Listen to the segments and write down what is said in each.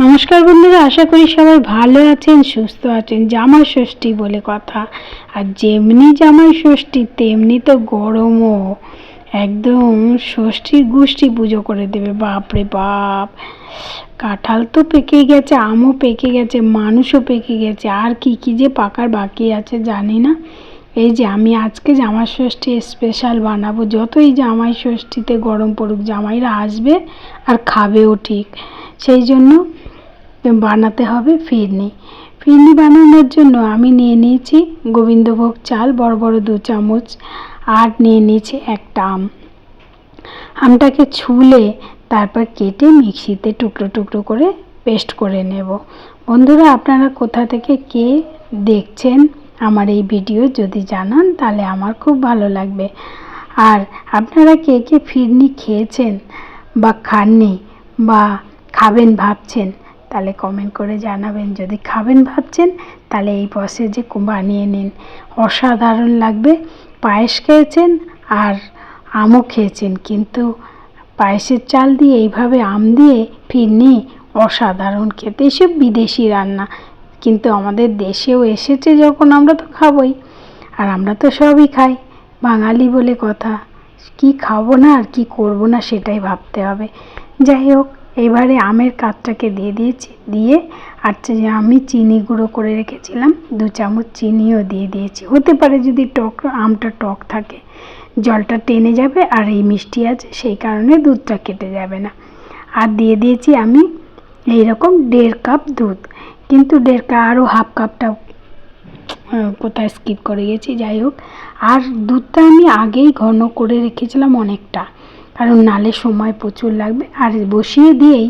নমস্কার বন্ধুরা, আশা করি সবাই ভালো আছেন, সুস্থ আছেন। জামাই ষষ্ঠী বলে কথা। আর যেমনি জামাই ষষ্ঠী, তেমনি তো গরমও। একদম ষষ্ঠীর গোষ্ঠী পুজো করে দেবে, বাপরে বাপ। কাঁঠাল তো পেকে গেছে, আমও পেকে গেছে, মানুষও পেকে গেছে। আর কি কি যে পাকার বাকি আছে জানি না। এই যে আমি আজকে জামাই ষষ্ঠী স্পেশাল বানাবো। যতই জামাই ষষ্ঠীতে গরম পড়ুক, জামাইরা আসবে আর খাবেও ঠিক। সেই জন্য বানাতে হবে ফিরনি। ফিরনি বানানোর জন্য আমি নিয়ে নিয়েছি গোবিন্দভোগ চাল, বড় বড় দু চামচ, আর নিয়ে নিয়েছি একটা আম। আমটাকে ছুলে তারপর কেটে মিক্সিতে টুকরো টুকরো করে পেস্ট করে নেব। বন্ধুরা, আপনারা কোথা থেকে কে দেখছেন আমার এই ভিডিও যদি জানান, তাহলে আমার খুব ভালো লাগবে। আর আপনারা কে কে ফিরনি খেয়েছেন বা খাননি বা খাবেন ভাবছেন তাহলে কমেন্ট করে জানাবেন। যদি খাবেন ভাবছেন, তাহলে এই পসে যে বানিয়ে নিন। অসাধারণ লাগবে। পায়েস খেয়েছেন আর আমও খেয়েছেন, কিন্তু পায়েসের চাল দিয়ে এইভাবে আম দিয়ে ফিরনি অসাধারণ খেতে। এসব বিদেশি রান্না, কিন্তু আমাদের দেশেও এসেছে যখন আমরা তো খাবই। আর আমরা তো সবই খাই। বাঙালি বলে কথা, কি খাব না আর কি করব না সেটাই ভাবতে হবে। যাই হোক এবারে আমের কাঠটাকে দিয়ে দিয়েছি, দিয়ে আর যে আমি চিনি গুঁড়ো করে রেখেছিলাম, দু চামচ চিনিও দিয়ে দিয়েছি। হতে পারে যদি টক, আমটা টক থাকে, জলটা টেনে যাবে আর এই মিষ্টি আছে, সেই কারণে দুধটা কেটে যাবে না। আর দিয়ে দিয়েছি আমি এইরকম দেড় কাপ দুধ। কিন্তু দেড় কাপ আরও হাফ কাপটা কোথায় স্কিপ করে গেছি, যাই হোক। আর দুধটা আমি আগেই ঘন করে রেখেছিলাম অনেকটা। কারণ নালে সময় প্রচুর লাগবে। আর বসিয়ে দিয়েই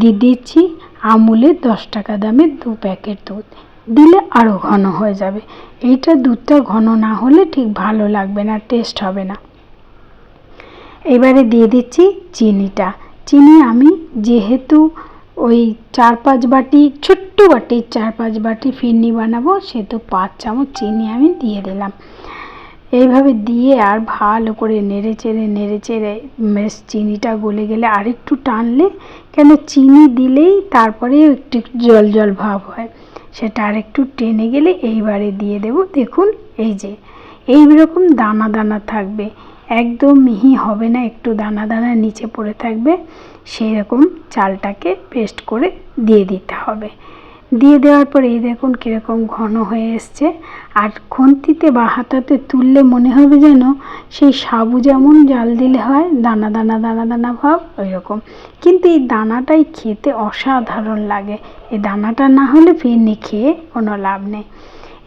দিয়ে দিচ্ছি আমুলের দশ টাকা দামের দু প্যাকেট দুধ। দিলে আরও ঘন হয়ে যাবে। এইটা দুধটা ঘন না হলে ঠিক ভালো লাগবে না টেস্ট হবে না। এবারে দিয়ে দিচ্ছি চিনিটা। চিনি আমি যেহেতু ওই চার পাঁচ বাটি, ছোট্ট বাটির চার পাঁচ বাটি ফিরনি বানাবো, সেহেতু পাঁচ চামচ চিনি আমি দিয়ে দিলাম। এইভাবে দিয়ে আর ভালো করে নেড়ে চেড়ে নেড়ে চেড়ে বেশ চিনিটা গলে গেলে আরেকটু টানলে কেন চিনি দিলেই তারপরে একটু জল জল ভাব হয়। সেটা আরেকটু টেনে গেলে এইবারে দিয়ে দেব। দেখুন, এই যে এই রকম দানা দানা থাকবে। একদম মিহি হবে না, একটু দানা দানা নিচে পড়ে থাকবে। সেই রকম চালটাকে পেস্ট করে দিয়ে দিতে হবে। দিয়ে দেওয়ার পরে এই দেখুন কীরকম ঘন হয়ে এসছে। আর খুন্তিতে বা হাতাতে তুললে মনে হবে যেন সেই সাবু যেমন জাল দিলে হয়, দানা দানা দানা দানা ভাব ওই রকম কিন্তু এই দানাটাই খেতে অসাধারণ লাগে। এই দানাটা না হলে ফিরনি খেয়ে কোনো লাভ নেই।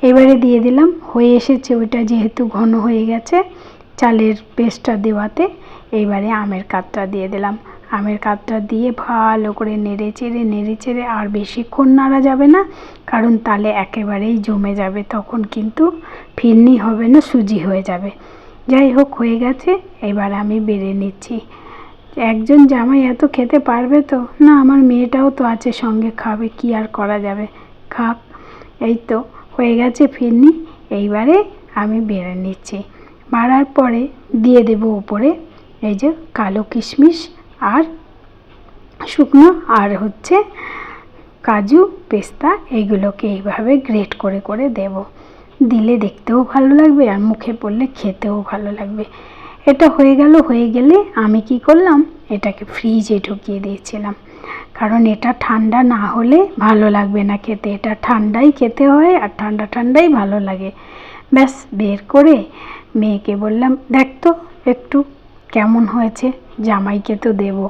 এবারে দিয়ে দিলাম, হয়ে এসেছে ওইটা যেহেতু ঘন হয়ে গেছে, চালের পেস্টটা দেওয়াতে। এইবারে আমের কাতটা দিয়ে দিলাম। আমের কাতটা দিয়ে ভালো করে নেড়ে চেড়ে নেড়ে চেড়ে আর বেশিক্ষণ নাড়া যাবে না, কারণ তালে একেবারেই জমে যাবে, তখন কিন্তু ফিরনি হবে না, সুজি হয়ে যাবে। যাই হোক, হয়ে গেছে, এবার আমি বেড়ে নিচ্ছি। একজন জামাই এত খেতে পারবে তো? না, আমার মেয়েটাও তো আছে, সঙ্গে খাবে, কি আর করা যাবে? খাক, এই তো, হয়ে গেছে ফিরনি, এইবারে আমি বেড়ে নিচ্ছি। বাড়ার পরে দিয়ে দেব উপরে, এই যে কালো কিশমিশ আর শুকনো আর হচ্ছে কাজু, পেস্তা এইগুলোকে এইভাবে গ্রেট করে করে দেব। দিলে দেখতেও ভালো লাগবে আর মুখে পড়লে খেতেও ভালো লাগবে। এটা হয়ে গেল, হয়ে গেলে আমি কি করলাম? এটাকে ফ্রিজে ঢুকিয়ে দিয়েছিলাম। কারণ এটা ঠান্ডা না হলে ভালো লাগবে না খেতে। এটা ঠান্ডাই খেতে হয় আর ঠান্ডা ঠান্ডাই ভালো লাগে। ব্যাস, বের করে মেয়েকে বললাম, দেখ তো, একটু কেমন হয়েছে? জামাইকে তো দেবো।